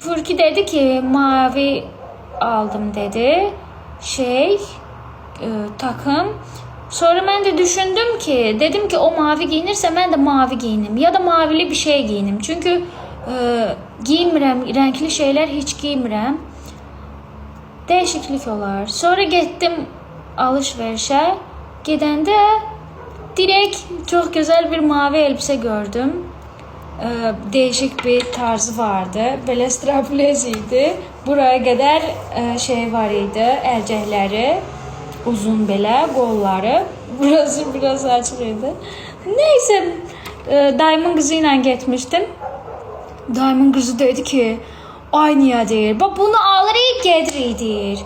Furki dedi ki mavi aldım dedi. Şey e, takım. Sonra ben de düşündüm ki dedim ki o mavi giyinirse ben de mavi giyinim ya da mavili bir şey giyinim. Çünkü e, giymirəm, renkli şeyler hiç giymirəm. Değişiklik olar. Sonra getdim alışverişe. Gedəndə direkt çok güzel bir mavi elbise gördüm. Ee, değişik bir tarzı vardı. Belə strapless idi. Buraya kadar e, şey var idi, əlcəkləri uzun belə, qolları. Burası biraz açıq idi. Neyse, e, dayımın qızı ilə getmişdim. Dayımın dedi ki, ay niyə deyir? Bunu alırıq, gedirik deyir.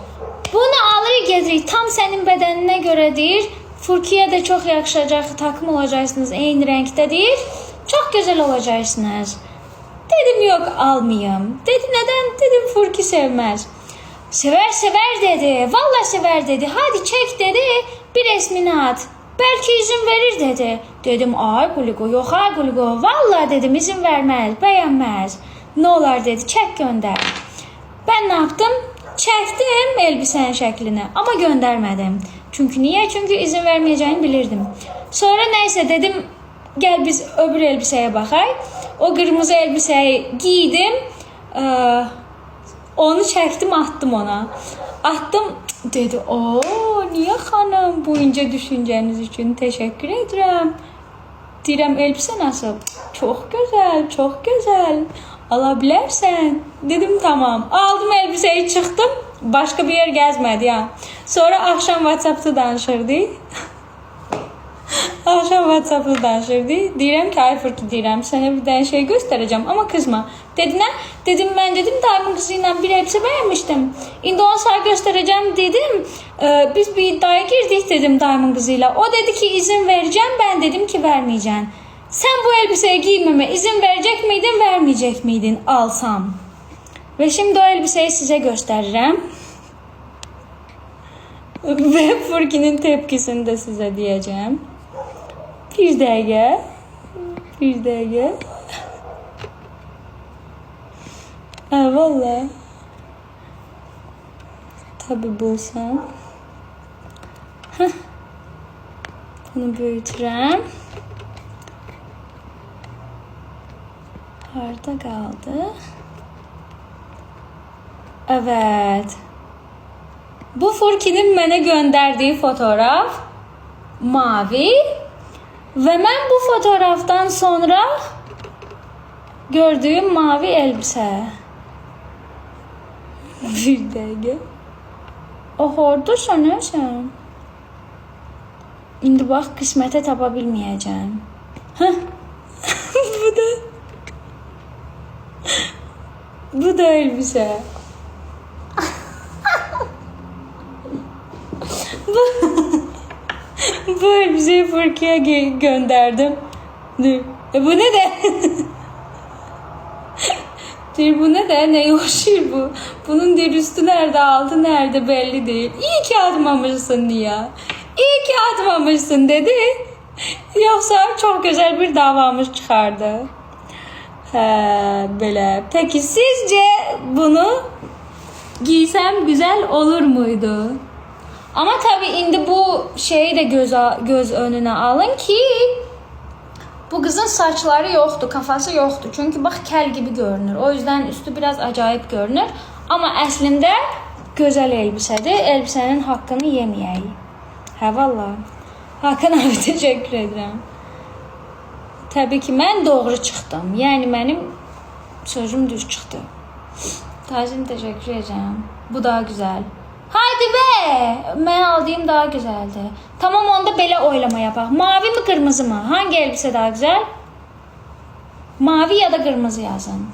Bunu alırıq, gedirik. Tam sənin bədəninə görə deyir. Furkiyə də çox yakışacaq takım olacaqsınız eyni renkte deyir. Çok güzel olacaksınız. Dedim yok almayayım. Dedi neden? Dedim Furki sevmez. Sever sever dedi. Vallahi sever dedi. Hadi çek dedi. Bir resmini at. Belki izin verir dedi. Dedim ay Guligo yok ay Guligo. Vallahi dedim izin vermez beğenmez. Ne olar dedi çek gönder. Ben ne yaptım? Çektim elbisenin şeklini ama göndermedim. Çünkü niye? Çünkü izin vermeyeceğini bilirdim. Sonra neyse dedim gel biz öbür elbiseye bakay. O kırmızı elbiseyi giydim. Ee, onu çektim attım ona. Attım dedi o niye hanım bu ince düşünceniz için teşekkür ederim. Deyirəm elbise nasıl? Çok güzel, çok güzel. Alabilirsen. Dedim tamam. Aldım elbiseyi çıktım. Başka bir yer gezmedi ya. Sonra akşam WhatsApp'ta danışırdı. Akşam WhatsApp'da danışırdı. Deyirəm ki, ay Fırki deyirəm, sənə bir dənə şey göstərəcəm, amma qızma. Dedi nə? Dedim mən dedim dayımın qızı ilə bir elbise bəyənmişdim. İndi onu sənə dedim. Ee, biz bir iddiaya girdik dedim dayımın qızıyla. O dedi ki izin vereceğim. Ben dedim ki vermeyeceksin. Sen bu elbiseyi giymeme izin verecek miydin, vermeyecek miydin alsam? Ve şimdi o elbiseyi size gösteririm. Ve Furki'nin tepkisini de size diyeceğim. Bir dakika. Bir dakika. Ha valla. Tabi bulsam. Heh. Bunu büyütürəm. Harda kaldı? Evet. Bu Furki'nin mənə gönderdiği fotoğraf mavi ve ben bu fotoğraftan sonra gördüğüm mavi elbise. Bir dakika. O orada sanırsan. İndi bax qismətə tapa bilməyəcəm. Heh. bu da Bu da elbise. Bu, elbiseyi Furki'ye gö- gönderdim. E bu ne de? Dur bu ne de? Ne yoşur bu? Bunun der üstü nerede, altı nerede belli değil. İyi ki atmamışsın ya. İyi ki atmamışsın dedi. Yoksa çok güzel bir davamız çıkardı. He, böyle. Peki sizce bunu giysem güzel olur muydu? Ama tabii indi bu şeyi de göz, göz önüne alın ki bu kızın saçları yoktu, kafası yoktu. Çünkü bak kel gibi görünür. O yüzden üstü biraz acayip görünür. Ama əslində gözəl elbisədir. Elbisənin haqqını yeməyək. Hə valla. Hakan abi teşekkür ederim. Tabii ki mən doğru çıxdım. Yəni mənim sözüm düz çıxdı. Tacim teşekkür ederim. Bu daha güzel. Be! Mən aldığım daha güzeldi. Tamam onda belə oylama yapaq. Mavi mi kırmızı mı? Hangi elbise daha güzel? Mavi ya da kırmızı yazın.